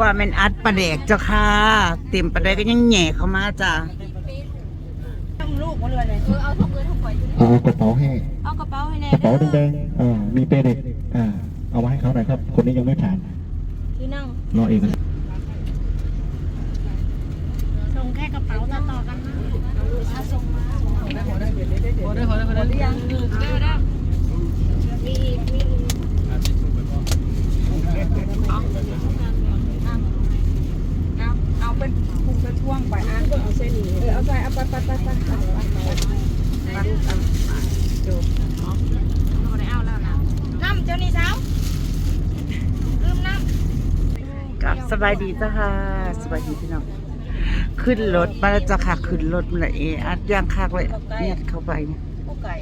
ว่าแมันอัดปลาแดกเจ้าค่ะ เต็มปลาแดกก็ยังแหย่เข้ามาจ้ะลูกมาเลยเลยเออเอาถุงเงินถุงฝอยอยู่เอากระเป๋าให้เอากระเป๋าให้แน่กระเป๋าแดงๆอ่ามีเป้เด็กอ่าเอามาให้เขาหน่อยครับ คนนี้ยังไม่ผ่านที่นั่งรอเอกสารส่งแค่กระเป๋าต่อต่อกันนะถ้าส่งมาพอได้พอได้พอได้พอได้พอได้ยังได้ได้มีอีกมีอีก เป็นพุงเป็นช่วงไปอะเอาเส้นนี้เออเอาไปเอาไปไปไปไปไปไปไปจบพอได้เอาแล้วนะน้ำเจ้านี่สาวลืมน้ำกับสบายดีจ้ะค่ะสบายดีพี่น้องขึ้นรถมาแล้วจ้ะค่ะขึ้นรถมาเลยเออัดย่างคักเลยเนี่ยเข้าไปเนี่ยผู้ไก่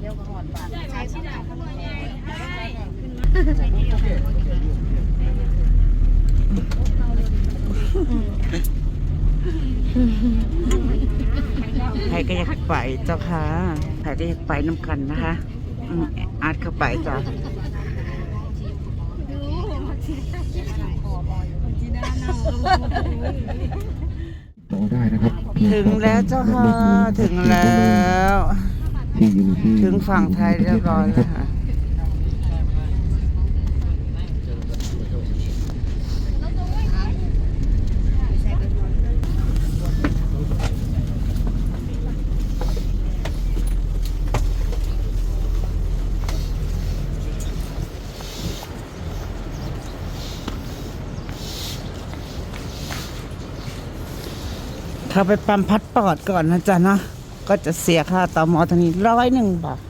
เดี๋ยวก็หอนบาดใช้ชิ้นหนาขโมยใหญ่ ใครก็อยากไปเจ้าค่ะใครก็อยากไปน้ำกันนะคะอืมอัดเข้าไปจ้ะต่อได้นะครับถึงแล้วเจ้าค่ะ ถึงแล้วที่อยู่ที่ถึงฝั่งไทยเรียบร้อยแล้วค่ะ เขาไปปั๊มพัดปอดก่อนนะจ๊ะนะ ก็จะเสียค่าต่อมอทางนี้ร้อยหนึ่งบาท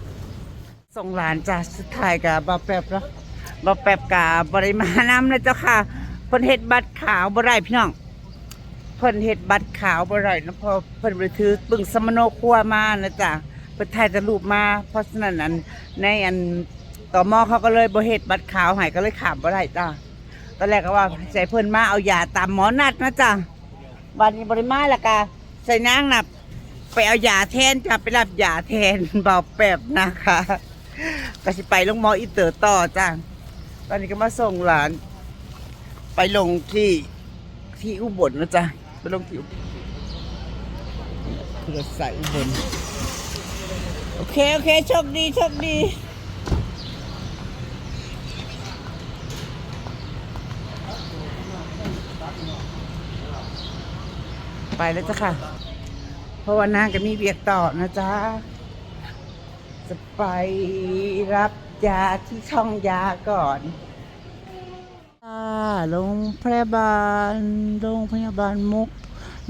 ส่งหลานจ้ะสุดท้ายกับบาแป๊บแล้วบาแป๊บกับบริมาน้ำนะเจ้าค่ะเพิ่นเฮ็ดบัตรขาวบ่ได้พี่น้องเพิ่นเฮ็ดบัตรขาวบ่ได้นะพอเพิ่นไปถือปึงสมโนครัวมานะจ๊ะเพิ่นถ่ายแต่รูปมา เพราะฉะนั้นอันในอันต่อมอเขาก็เลยบ่เฮ็ดบัตรขาวให้ก็เลยขามบ่ได้จ้ะตอนแรกก็ว่าใจเพิ่นมาเอายาตามหมอนัดนะจ๊ะ วันนี้บริมาและกาใส่นางนับไปเอายาแทนจ้ะไปรับยาแทนเบาแปบนะคะก็สิไปลงหมออีเตอร์ต่อจ้ะตอนนี้ก็มาส่งหลาน ไปลงที่ที่อุบลนะจ๊ะไปลงที่อุบลคือรถสายอุบลโอเค โอเคโชคดีโชคดี ไปแล้วจ้ะค่ะ เพราะว่านางก็มีเบียกต่อนะจ๊ะ จะไปรับยาที่ช่องยาก่อนอ่าโรงพยาบาลโรงพยาบาลมุก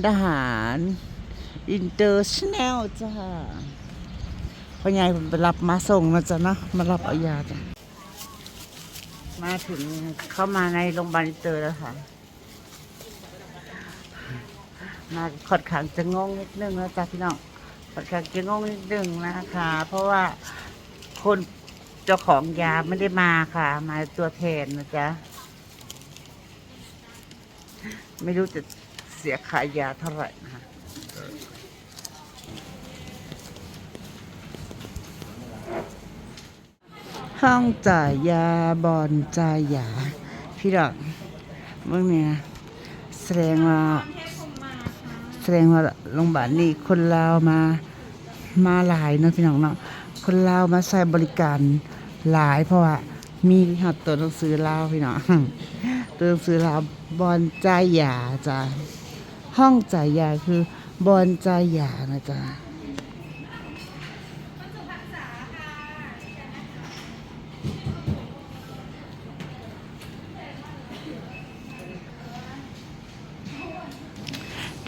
ดาหารอินเตอร์ชแนลจ้าพ่อใหญ่ผมไปรับมาส่งนะจ๊ะนะมารับเอายาจ้ะมาถึงเข้ามาในโรงพยาบาลอินเตอร์แล้วค่ะ มาขอดขังจะงงนิดนึงนะจ๊ะพี่น้องขอดขังจะงงนิดนึงนะคะ เพราะว่าคนเจ้าของยาไม่ได้มาค่ะ มาตัวแทนนะจ๊ะไม่รู้จะเสียขายยาเท่าไหร่นะคะห้องจ่ายยาบอนจ่ายยา พี่ดอกเมื่อเนี่ยแสดงว่า สดงว่าโรงพยาบาลนี่คนลาวมามาหลายเนาะพี่น้องเนาะคนลาวมาใช้บริการหลาย เพราะว่ามีหัดตัวหนังสือลาวพี่น้องตัวหนังสือลาวบอลจ่ายยาจ้ะห้องจ่ายยาคือบอลจ่ายยานะจ๊ะ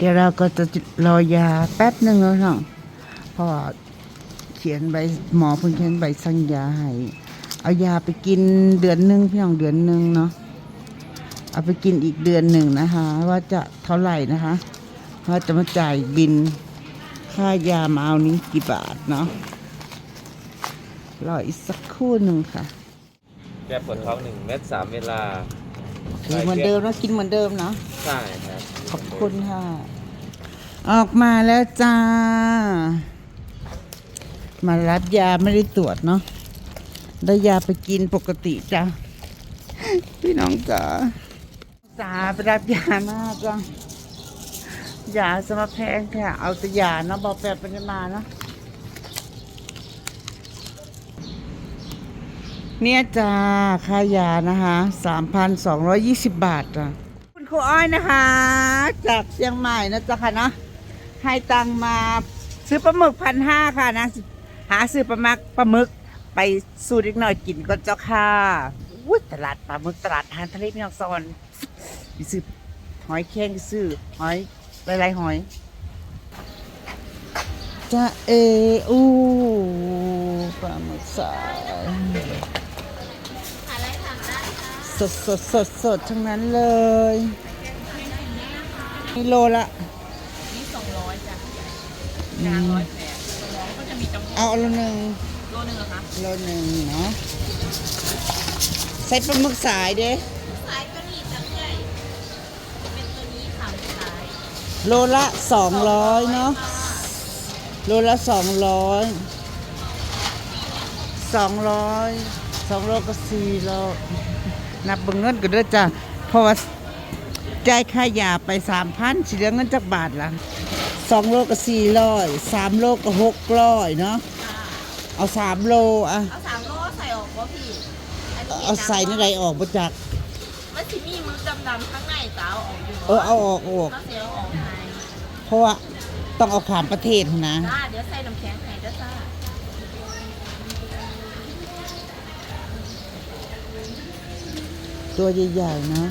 เดี๋ยวเราก็จะรอยาแป๊บหนึ่งแล้วเนาะเพราะว่าเขียนใบหมอเพิ่งเขียนใบสั่งยาให้เอายาไปกินเดือนหนึ่งพี่น้องเดือนหนึ่งเนาะเอาไปกินอีกเดือนหนึ่งนะคะ ว่าจะเท่าไหร่นะคะว่าจะมาจ่ายบินค่ายามาเอานี้กี่บาทเนาะรออีกสักครู่หนึ่งค่ะแก้ปวดท้องหนึ่งเม็ดสามเวลาเหมือนเดิมนะกินเหมือนเดิมเนาะใช่ครับ ขอบคุณค่ะ ออกมาแล้วจ้า มารับยาไม่ได้ตรวจเนาะได้ยาไปกินปกติจ้ะพี่น้องจ๋าจ้าไปรับยามากจ้ะยาสมแพงแค่เอาแต่ยาเนาะบอกแปบไปได้มาเนาะเนี่ยจ้าค่ายานะคะสามพันสองร้อยยี่สิบบาทจ้ะ ครูอ้อยนะคะ จากเชียงใหม่นะจ๊ะค่ะเนาะให้ตังมาซื้อปลาหมึกพันห้าค่ะนะ หาซื้อปลาหมึกปลาหมึกไปสูตรอีกหน่อยกินก็เจ้าค่ะอุ้ยตลาดปลาหมึกตลาดทานทะเลพี่น้องซอนไปซื้อหอยแข้งซื้อหอยหลายๆหอยจะเออูปลาหมึกสาย สดสดสดสดทั้งนั้นเลยนี่โลละนี่สองร้อยจ้ะกลางร้อยแปดสองร้อยก็จะมีจำนวนเอาโลหนึ่งโลนึงเหรอคะโลหนึ่งเนาะใส่ปลาหมึกสายเด้สายก็นี่จังเลยเป็นตัวนี้ค่ะสายโลละสองร้อยเนาะโลละสองร้อยสองร้อยสองโลก็สี่โล นับเบิ่งเงินกันด้วยจ้ะเพราะว่าจ่ายค่ายาไปสามพันสิเหลือเงินจักบาทละสองโลก็สี่ร้อยสามโลก็หกร้อยเนาะเอาสามโลอะเอาสามโลใส่ออกวะพี่อันนี้เอาใส่ในไรออกมาจากมันสิมีมือดำๆข้างในสาวออกอยู่เออเอาออกเอาออกก็เสียออกให้เพราะว่าต้องเอาขามประเทศนะ จ้าเดี๋ยวใส่น้ำแข็งให้ ตัวใหญ่ๆนะ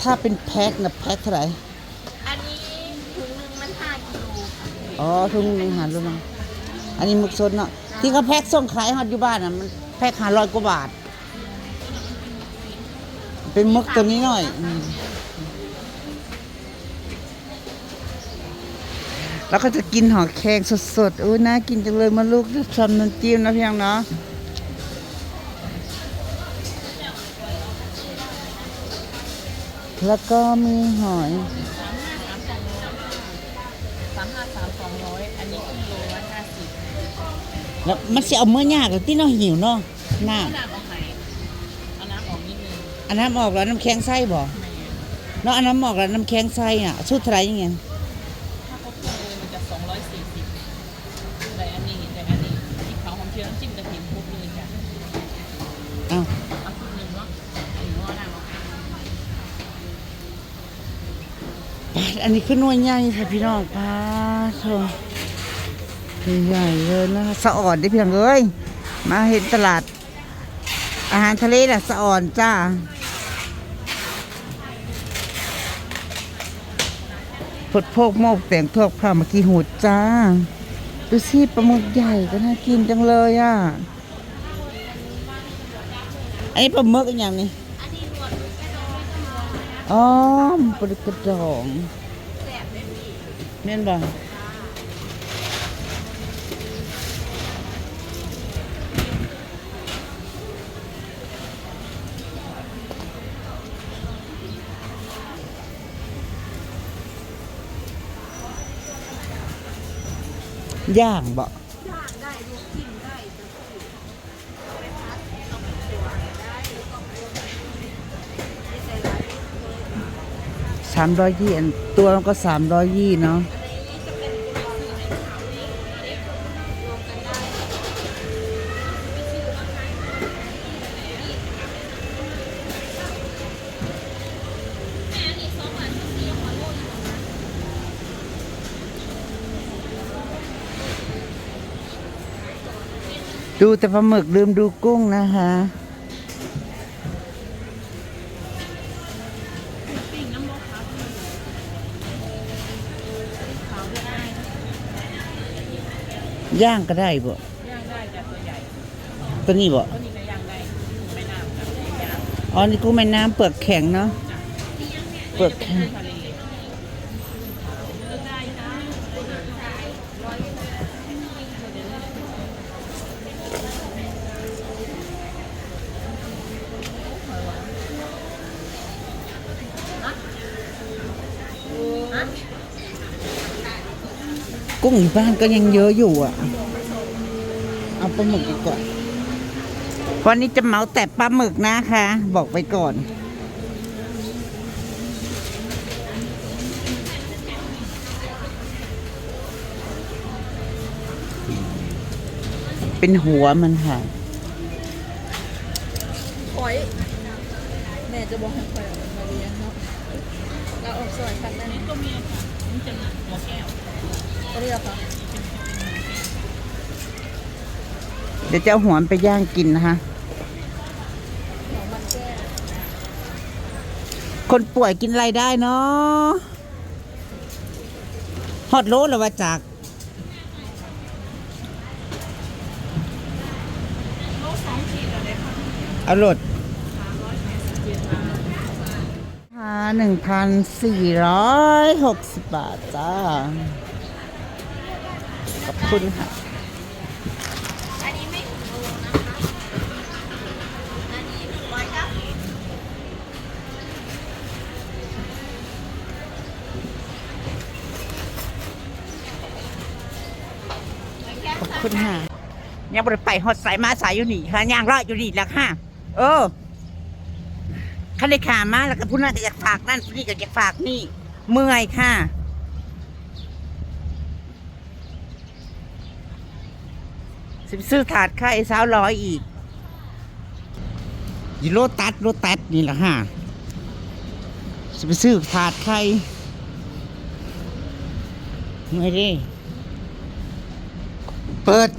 ถ้าเป็นแพ็คนะแพ็คเท่าไหร่ อันนี้ถุงหนึงมันห้ากิโลค่ะอ๋อทุ่งหนึ่งหันรู้มั้งอันนี้หมึกสดเนาะ ที่เขาแพ็คส่งขายฮอดอยู่บ้านอะ มันแพ็คหาร้อยกว่าบาท เป็นหมึกตัวนี้หน่อยอืมแล้วก็จะกินหอแครงสดๆโอ้ยน่ากินจังเลยมาลูกทำน้ำจิ้มนะเพียงเนาะ แล้วก็มีหอยสามห้าสามสองร้อยอันนี้ครึ่งโลร้อยห้าสิบแล้วมันสิเอาเมื่อยากหรือที่เน้องหิวเนาะน้น้ำออกไหนเอาน้ำออกนิดนึงำอันน้ำออกแล้วน้ำแข็งไส้บ่เนาะอันน้ำออกแล้วน้ำแข็งไส้อะชุดเท่าไหรยังไง ถ้าเขาครึ่งโลมันจะสองร้อยสี่สิบแต่อันนี้แต่อันนี้ที่เขาของเชียร์น้ำจิ้มกระถิ่นครบเลยจ้ะ อ้าว เอาชุดหนึ่งเนาะหรือว่าน้ำออก ปาดอันนี้คือหน่วยใหญ่ค่ะพี่น้องป้าโถใหญ่เลยนะสะอ่อนได้เพียงเอ้ยมาเห็นตลาด อาหารทะเลน่ะสะอ่อนจ้าพดโพกโมกแต่งทวกข้าวเมื่อกี้หูดจ้า ดูสิปลาหมึกใหญ่ก็น่ากินจังเลยอะอันนี้ปลาหมึกอย่างนี้อ๋อปลากระดอง แม่นบ่ย่างบ่ย่างได้ลูกกินได้จะพี่เอาไปพัดเอาตัวได้ก็สามร้อยยี่อันตัวมันก็สามร้อยยี่เนาะเป็นตัวสื่อในข่าวนี้เด็กรวมกันได้ ดูแต่ปลาหมึกลืมดูกุ้งนะคะปิ้งน้ำรสขาวขาวก็ได้ย่างก็ได้บ่ย่างได้จ้ะตัวใหญ่ตัวนี้บ่ตัวนี้ก็ย่างได้ไม่น้ำกับย่างอ๋อนี่กุ้งแม่น้ำเปลือกแข็งเนาะเปลือกแข็ง กุ้งบ้านก็ยังเยอะอยู่อะ เอาปลาหมึกดีก่อนวันนี้จะเมาแต่ปลาหมึกนะคะ บอกไปก่อนเป็นหัวมันค่ะหอยแม่จะบอกให้คอยเอาราออกซอยกันนะนี่ก็มีค่ะนี่จะหัวแก้ว เหรอคะเดี๋ยวจะเอาหัวมันไปย่างกินนะคะ หัวมันแก้คนป่วยกินอะไรได้เนาะฮอตโลหรือว่าจาก เอารถหนึ่งพันสี่ร้อยหกสิบบาทจ้า คุณค่ะอันนี้ไม่ถึงนะคะอันนี้หนึ่งร้อยเก้าสิบขอบคุณค่ะยังบริไปหดสายมาสายอยู่นี่ค่ะย่างรอดอยู่นี่แล้วค่ะ เออขันได้ขามาแล้วก็พูดนั่นก็อยากฝากนั่นพูดนี่ก็อยากฝากนี่ เมื่อยค่ะ สิซื้อถาดไข่สาวร้อยอีกยีโรตัดโรตัดนี่แหละค่ะสิไปซื้อถาดไข่ไม่ได้เปิด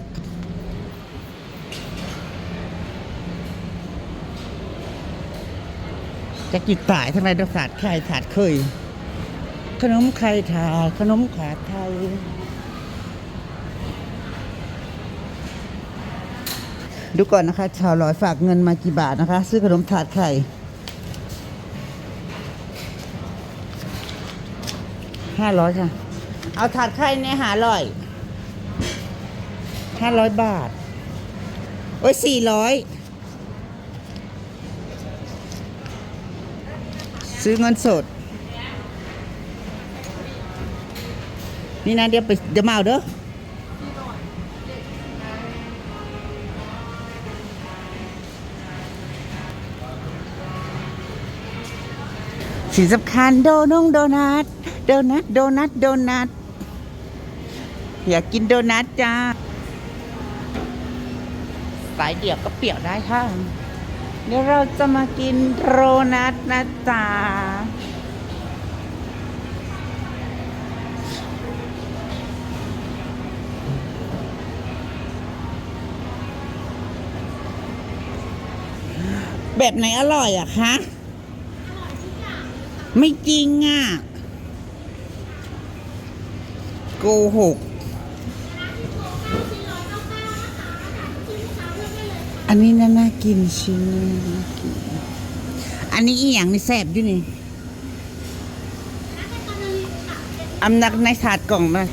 จะกินตายทั้งไรดอกถาดไข่ถาดเคย ขนมไข่ถาดขนมขาไทย ดูก่อนนะคะชาวร้อยฝากเงินมากี่บาทนะคะ ซื้อขนมถาดไข่ห้าร้อยค่ะ เอาถาดไข่เนี่ยหาร้อยห้าร้อยบาท โอ้ยสี่ร้อยซื้อเงินสด นี่นะเดี๋ยวไปเดี๋ยวมาเอาเด้อ สิ่งสำคัญโดนงโดนัทโดนัทโดนัทโดนัทอยากกินโดนัทจ้าสายเดี่ยวก็เปี่ยวได้ค่ะเดี๋ยวเราจะมากินโรนัทนะจ๊ะแบบไหนอร่อยอะคะ ไม่จริงอะโกหก อันนี้น่าน่ากินชิ้นนี้น่ากิน อันนี้อีหยังนี่แซบอยู่นี่อำนักในถาดกล่องมา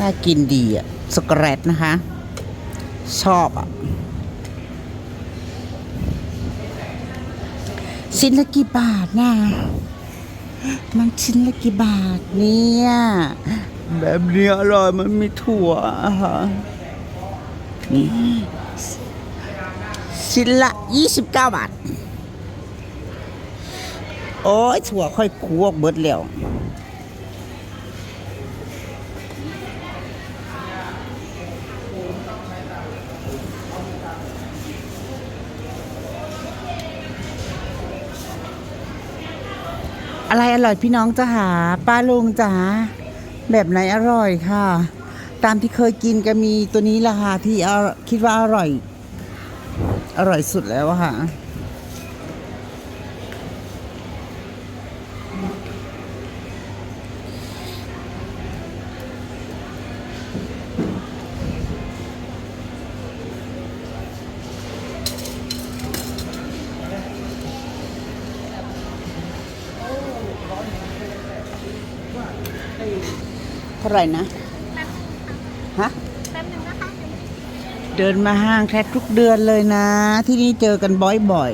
น่ากินดีอะสกแรตนะคะ ชอบอะชิ้นละกี่บาทน่ะมันชิ้นละกี่บาทเนี่ยแบบนี้อร่อยมันมีถั่วอะค่ะนี่ชิ้นละยี่สิบเก้าบาท โอ้ยถั่วค่อยคั่วเบิดแล้ว อะไรอร่อยพี่น้องจะหาป้าลุงจ๋าแบบไหนอร่อยค่ะ ตามที่เคยกินก็มีตัวนี้ละค่ะที่เอาคิดว่าอร่อย อร่อยสุดแล้วค่ะ ท่าไหร่นะฮะแป๊บนึงนะคะเดินมาห้างแทบทุกเดือนเลยนะ ที่นี่เจอกันบ่อย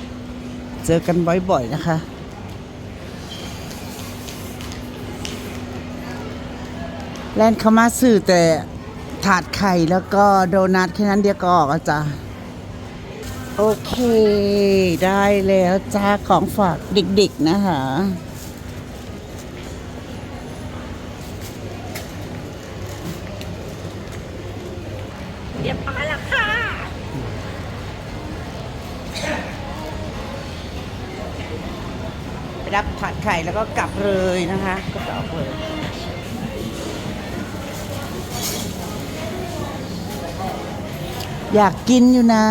ๆ เจอกันบ่อยๆนะคะ แลนเขามาสื่อแต่ถาดไข่แล้วก็โดนัทแค่นั้นเดียวก็ออกอะจ้ะโอเค ได้แล้วจ้าของฝากเด็กๆนะคะ ไปรับผัดไข่แล้วก็กลับเลยนะคะ ก็จะออกเลยอยากกินอยู่นะ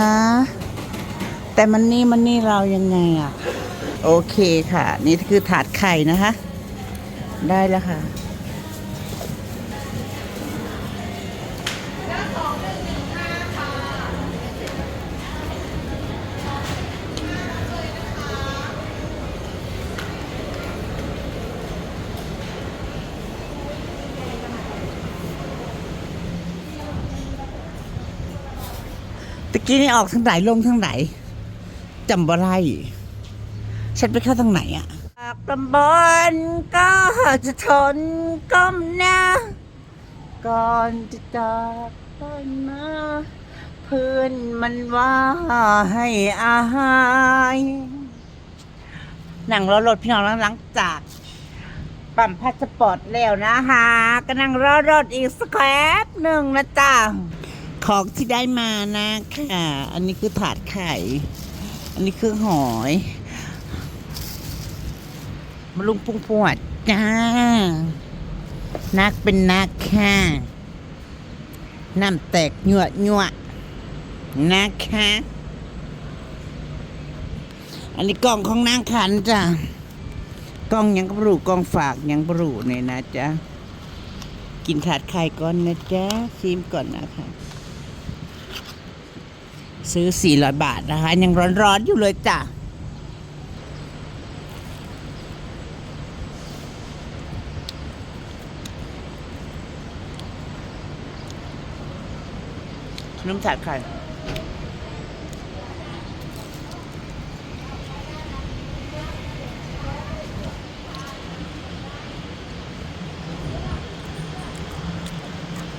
แต่มันนี่มันนี่เรายังไงอะ โอเคค่ะ นี่คือถาดไข่นะคะ ได้แล้วค่ะ ตะกี้นี่ออกทางไหนลงทางไหนจำบ่ได้ฉันไปเข้าทางไหนอะตำบลก็จะทนก้มหน้าก่อนจะจากบ้านมาเพื่อนมันว่าให้อายนั่งรอรถพี่น้องหลังจากปั๊มพาสปอร์ตแล้วนะคะก็นั่งรอรถอีกสักแป๊บหนึ่งนะจ๊ะ ของที่ได้มานะค่ะอันนี้คือถาดไข่ อันนี้คือหอยมะลุงพุงปวดจ้า นักเป็นนักค่ะ น้ำแตกหยวดหยวดนะคะ อันนี้กล่องของนางขันจ้ะกล่องยังบรูกล่องฝากยังบรูเนี่ยนะจ๊ะ กินถาดไข่ก่อนนะจ๊ะ ชิมก่อนนะคะ ซื้อ 400 บาทนะคะ ยังร้อนๆอยู่เลยจ้ะน้ำถาดไข่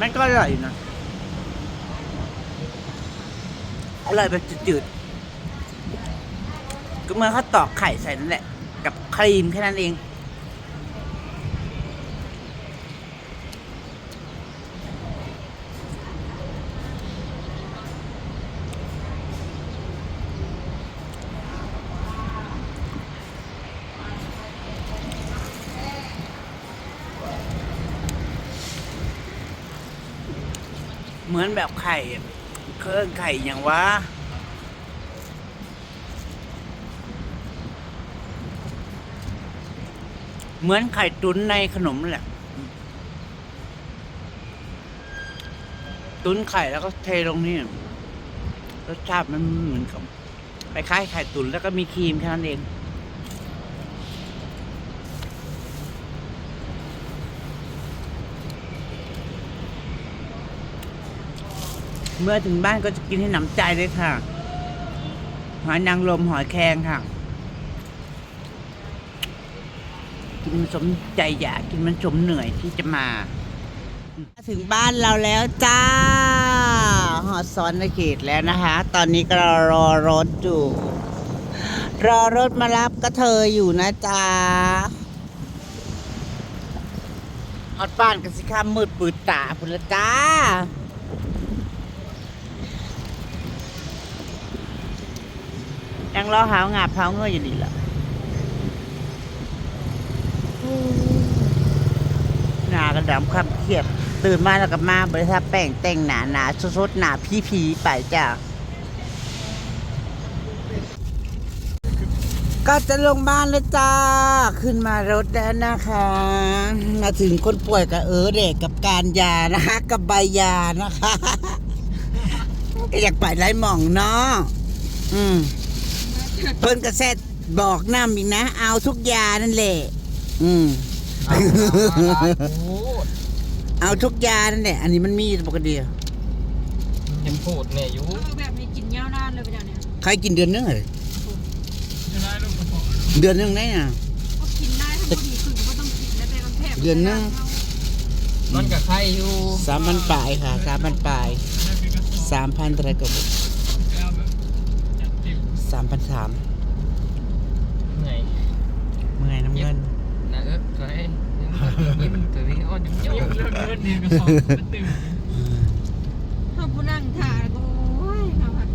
มันก็อร่อยนะ อร่อยแบบจืดๆก็เมื่อเขาตอกไข่ใส่นั่นแหละ กับครีมแค่นั้นเองเหมือนแบบไข่ เครื่องไข่อย่างว่าเหมือนไข่ตุ๋นในขนมแหละ ตุ๋นไข่แล้วก็เทลงนี่รสชาติมันเหมือนกับคล้ายไข่ตุ๋นแล้วก็มีครีมแค่นั้นเอง เมื่อถึงบ้านก็จะกินให้หนำใจเลยค่ะ หอยนางรมหอยแครงค่ะ กินมันสมใจอยากกินมันสมเหนื่อยที่จะมา ถึงบ้านเราแล้วจ้า หอดซ้อนในเขตแล้วนะคะ ตอนนี้ก็รอรถอยู่ รอรถมารับก็เธออยู่นะจ๊ะฮอดบ้านกันสิข้ามมืดปืดตาพุ่นละจ้า งรอหาวงาบเผาเงยอยู่ดีแหละหนากันดำความเครียดตื่นมาแล้วก็มาบริษัทแป้งแต่งหนาหนาสดๆหนาพีพีๆไปจ้ะก็จะลงบ้านแล้วจ้า ขึ้นมารถแล้วนะคะ มาถึงคนป่วยกับเออเด็กกับการยานะคะ กับใบยานะคะ ก็อยากไปไรหม่องเนาะอืม เพิ่นกระแซดบอกน้ำอีกนะ เอาทุกยานั่นแหละ อืมเอาทุกยานั่นแหละ อันนี้มันมีปกติยังพูดเนี่ยอยู่แบบนี้กินยาวนานเลยไปเดี๋ยวนี้ใครกินเดือนนึงเหรอเดือนนึงได้น่ะ ก็กินได้ถ้าพอดีคือก็ต้องกินแล้วแต่มันแพงเดือนหนึ่ง มันกับใครอยู่สามพันปลายค่ะสามพันปลายสามพันอะไรก็บ อกามพันสามเหนื่อยเมื่อยน้ำเงิน นะเออใช่ยิ้มตัวนี้อ้อนยิ้มยิ้มเลิกเงินเนี่ยก็สองมันตึงเขาผู้นั่งถ่ายก็โอ้ยเขาอะ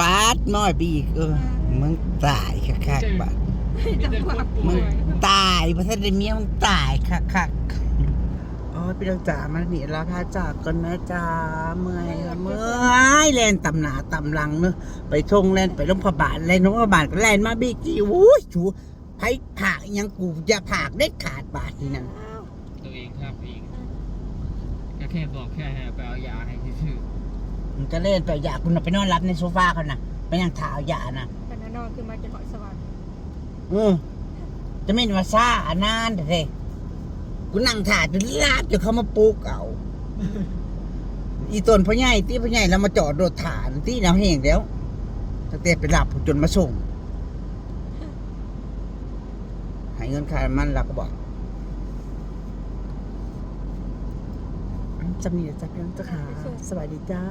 บาสน้อยไปอีกเออมึงตายคักๆบาสจังหวะมึงตายพระท่านได้เมียมึงตายคักๆโอ้ ยพี่ดอกจ๋ามาหนีลาพาจากก่อนนะจ๊ะเมื่อยละเมื่อยแลนตำหนาตำหลังเนอะไปชงแลนไปลงพระบาทแลนลงพระบาทก็แลนมาบีกี้วู้ยชูไผ่ผากอิหยังกูอย่าผากได้ขาดบาทนี่นั่นตัวเองครับเองก็แค่บอกแค่ให้ไปเอายาให้ชื่อมันก็เล่นไปอยากคุณน่ะไปนอนรับในโซฟาเขาน่ะไปนั่งถาเอายาน่ะแต่นอนคือมาจะหอยสวรรค์เออจะไม่มาซ่าอันนานแต่เด้ กูนั่งถ่ายจนลาบจนเขามาปลูกเอาอีต้นพ่อใหญ่ที่พ่อใหญ่แล้วมาจอดรถฐานที่น้ำแห้งแล้วตั้งแต่ไปหลับจนมาส่งให้เงินค่ามันหลักก็บอกจำเนียจับยังจ้าขาสวัสดีจ้า